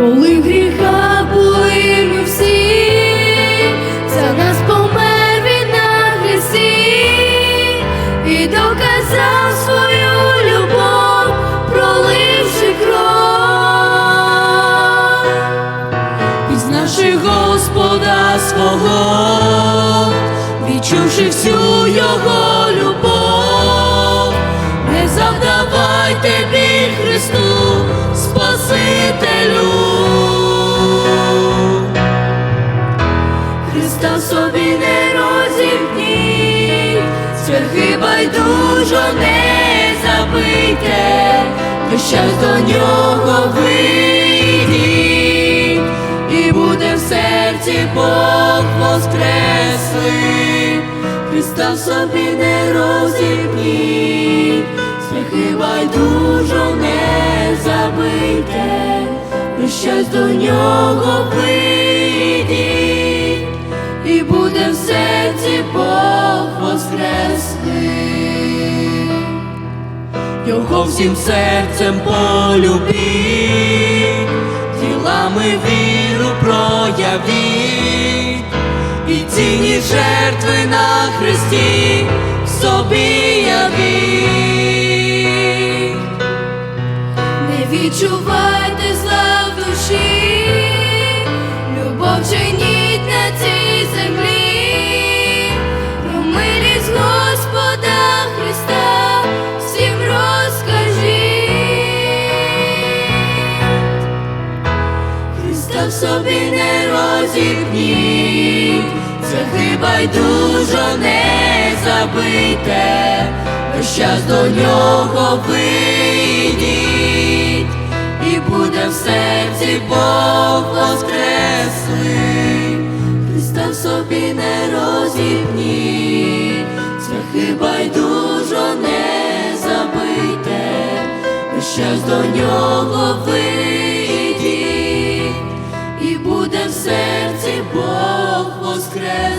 коли в гріхах були ми всі, за нас помер він на хресті і доказав свою любов, проливши кров. Пізнавши Господа свого, відчувши всю його собі не розімкніть, цвяхи байдужо не забийте, щас до нього вийдіть, і буде в серці Бог воскреслий, Христа в собі не розімкніть, цвяхи байдужо не забийте, щас до нього вийдіть, серці Бог воскреслий. Його всім серцем полюбіть, ділами віру проявіть, і цінні жертви на Христі собі явіть. Не відчувайте зла в душі, любов чиніть на цій землі, собі не розіпніть, це хиба й дуже не забийте, весь час до нього вийдіть, і буде в серці Бог воскреслий, Христа в собі не розіпніть, це хиба й дуже не забийте, весь час до нього вийдіть, і